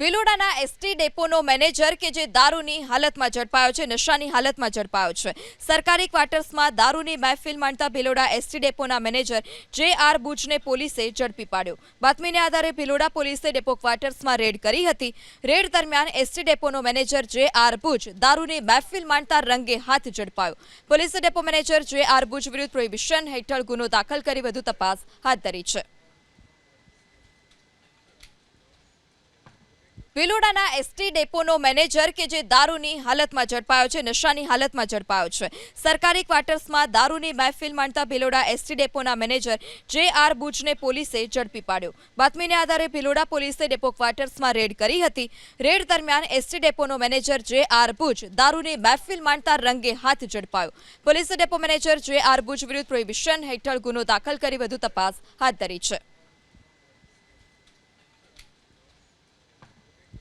ભિલોડાના ST ડેપોનો manager કે જે દારૂની હાલતમાં ઝડપાયો છે, નશાની હાલતમાં ઝડપાયો છે. સરકારી ક્વાર્ટર્સમાં દારૂની મહેફિલ માણતા ભિલોડા એસટી ડેપોના મેનેજર જે આર બુજને પોલીસે ઝડપી પાડ્યો. બાતમીને આધારે ભિલોડા પોલીસે ડેપો ક્વાર્ટર્સમાં રેડ કરી હતી. રેડ દરમિયાન એસટી ડેપોનો મેનેજર જે આર બુજ દારૂની મહેફિલ માણતા રંગે હાથ ઝડપાયો. પોલીસે depot manager J R Buj વિરુદ્ધ પ્રોહિબિશન હેઠળ ગુનો દાખલ કરી વધુ તપાસ હાથ ધરી છે. ભિલોડાના એસટી ડેપોનો મેનેજર કે જે દારૂની હાલતમાં ઝડપાયો છે, નશાની હાલતમાં ઝડપાયો છે. સરકારી ક્વાર્ટર્સમાં દારૂની મહેફિલ માણતા ભિલોડા એસટી ડેપોના મેનેજર જે આર બુચને પોલીસે ઝડપી પાડ્યો. બાતમીને આધારે ભિલોડા પોલીસે ડેપો ક્વાર્ટર્સમાં રેડ કરી હતી. રેડ દરમિયાન એસટી ડેપોનો મેનેજર જે આર બુચ દારૂની મહેફિલ માણતા રંગે હાથ ઝડપાયો. પોલીસે depot manager J R Buch વિરુદ્ધ પ્રોહિબિશન હેઠળ ગુનો દાખલ કરી વધુ તપાસ હાથ ધરી છે.